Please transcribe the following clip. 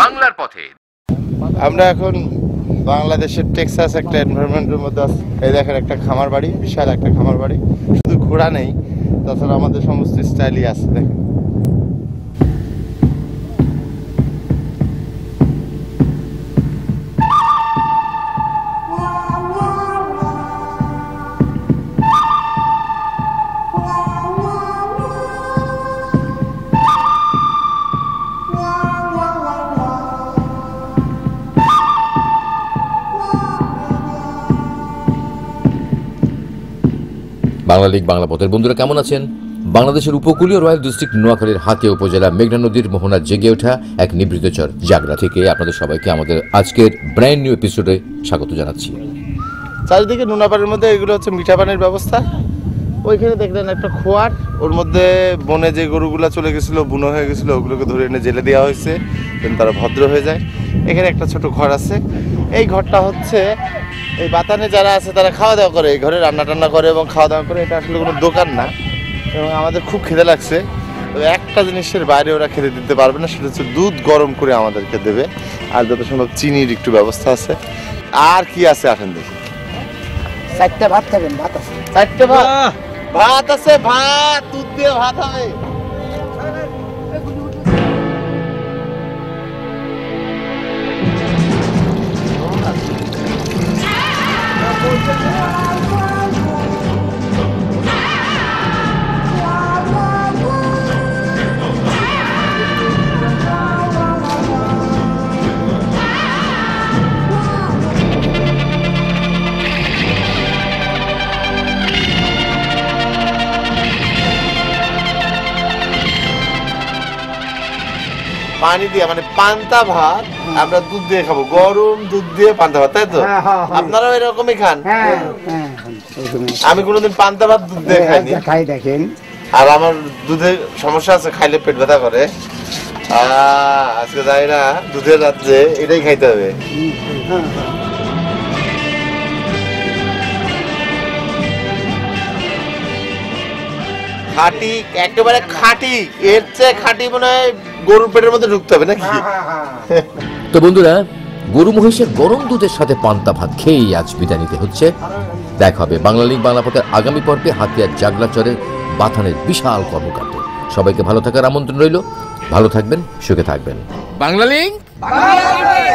বাংলার পথে। আমরা এখন বাংলাদেশের টেক্সাস একটা এনভায়রনমেন্টের মধ্যে আছি। এই দেখেন একটা খামার বাড়ি, বিশাল একটা খামার বাড়ি। শুধু ঘোড়া নেই, তাছাড়া আমাদের সমস্ত স্টাইলই আছে, দেখেন। বাংলা লিগ, বাংলা পথের বন্ধুরা কেমন আছেন? বাংলাদেশের উপকূলীয় রয়্যাল ডিস্ট্রিক্ট নোয়াখালীর হাতিয়া উপজেলা মেঘনা নদীর মোহনা জেগে ওঠা এক নিবৃত চর জাগরা থেকে আপনাদের সবাইকে আমাদের আজকের ব্র্যান্ড নিউ এপিসোডে স্বাগত জানাচ্ছি। চারিদিকে নোনা পানির মধ্যে এগুলো হচ্ছে মিঠা পানির ব্যবস্থা। ওইখানে দেখলেন একটা খোয়ার, ওর মধ্যে বনে যে গরুগুলো চলে গেছিল, বুনো হয়ে গেছিল, ওগুলোকে ধরে এনে জেলে দেওয়া হয়েছে। তারা ভদ্র হয়ে যায়। এখানে একটা ছোট ঘর আছে। এই ঘরটা হচ্ছে এই বাতানে যারা আছে তারা খাওয়া দাওয়া করে এই ঘরে রান্না টান্না করে এবং খাওয়া দাওয়া করে। এটা আসলে কোনো দোকান না এবং আমাদের খুব খিদে লাগছে। তো একটা জিনিসের বাইরে ওরা খেতে দিতে পারবে না সেটা হচ্ছে দুধ গরম করে আমাদেরকে দেবে। আর যত সম্ভব চিনির একটু ব্যবস্থা আছে। আর কি আছে আসেন দেখি। চারটে ভাত খাবেন ভাত আছে। চারটে ভাত? ভাত আছে ভাত দুধ দিয়ে ভাত হবে পানি দিয়ে মানে পান্তা ভাত আমরা দুধ দিয়ে খাব। গরম দুধ দিয়ে পান্তা ভাত তাই তো? হ্যাঁ, হ্যাঁ, হ্যাঁ। আপনারাও এরকমই খান। আমি কোনোদিন পান্তা ভাত দুধ দিয়ে খাইনি। খাই দেখেন। আর আমার দুধের সমস্যা আছে খাইলে পেট ব্যথা করে। আজকে যাই না দুধের রাত্রে এটাই খাইতে হবে। খাটি একেবারে খাটি এর চেয়ে খাটি মনে হয় গরুর পেটের মধ্যে ঢুকতে হবে নাকি? তো বন্ধুরা গরু মহিষের গরম দুধের সাথে পান্তা ভাত খেয়েই আজ বিদায় নিতে হচ্ছে। দেখা হবে বাংলা বাংলাপথের বাংলা পথের আগামী পর্বে হাতিয়ার জাগলা চরের বাথানের বিশাল কর্মকাণ্ড। সবাইকে ভালো থাকার আমন্ত্রণ রইল। ভালো থাকবেন সুখে থাকবেন। বাংলা লিঙ্ক? বাংলা